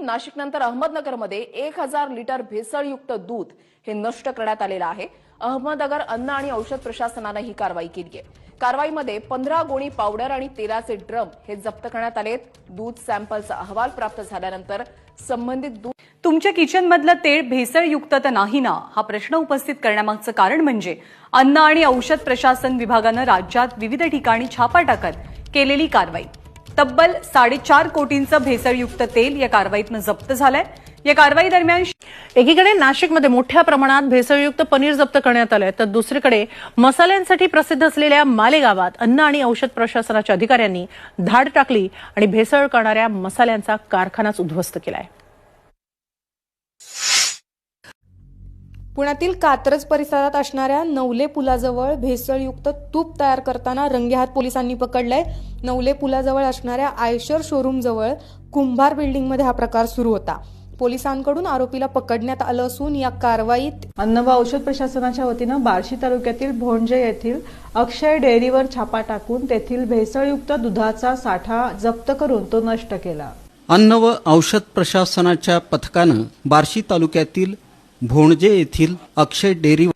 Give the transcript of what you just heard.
नाशिक नंतर अहमदनगरमध्ये एक हजार लिटर भेसळयुक्त दूध हे नष्ट करण्यात आलेलं आहे. अहमदनगर अन्न आणि औषध प्रशासनानं ही कारवाई केली आहे. कारवाईमध्ये पंधरा गोणी पावडर आणि तेलाचे ड्रम हे जप्त करण्यात आलेत. दूध सॅम्पलचा अहवाल प्राप्त झाल्यानंतर संबंधित दूध तुमच्या किचनमधलं तेल भेसळयुक्त तर नाही ना? हा प्रश्न उपस्थित करण्यामागचं कारण म्हणजे अन्न आणि औषध प्रशासन विभागानं राज्यात विविध ठिकाणी छापा टाकत केलेली कारवाई. तब्बल साडेचार कोटींचं भेसळयुक्त तेल या कारवाईतनं जप्त झालंय. या कारवाई दरम्यान एकीकडे नाशिकमध्ये मोठ्या प्रमाणात भेसळयुक्त पनीर जप्त करण्यात आलंय तर दुसरीकडे मसाल्यांसाठी प्रसिद्ध असलेल्या मालेगावात अन्न आणि औषध प्रशासनाच्या अधिकाऱ्यांनी धाड टाकली आणि भेसळ करणाऱ्या मसाल्यांचा कारखानाच उद्ध्वस्त केलाय. पुण्यातील कात्रज परिसरात असणाऱ्या नवले पुलाजवळ भेसळयुक्त तूप तयार करताना रंगेहात पोलिसांनी पकडलंय. नवले पुलाजवळ असणाऱ्या आयशर शोरूम जवळ कुंभार बिल्डिंगमध्ये हा प्रकार सुरू होता. पोलिसांकडून आरोपीला पकडण्यात आलं असून या कारवाईत अन्न व औषध प्रशासनाच्या वतीनं बार्शी तालुक्यातील भोंजे येथील अक्षय डेअरीवर छापा टाकून तेथील भेसळयुक्त दुधाचा साठा जप्त करून तो नष्ट केला. अन्न व औषध प्रशासनाच्या पथकानं बार्शी तालुक्यातील भोणजे येथील अक्षय डेअरी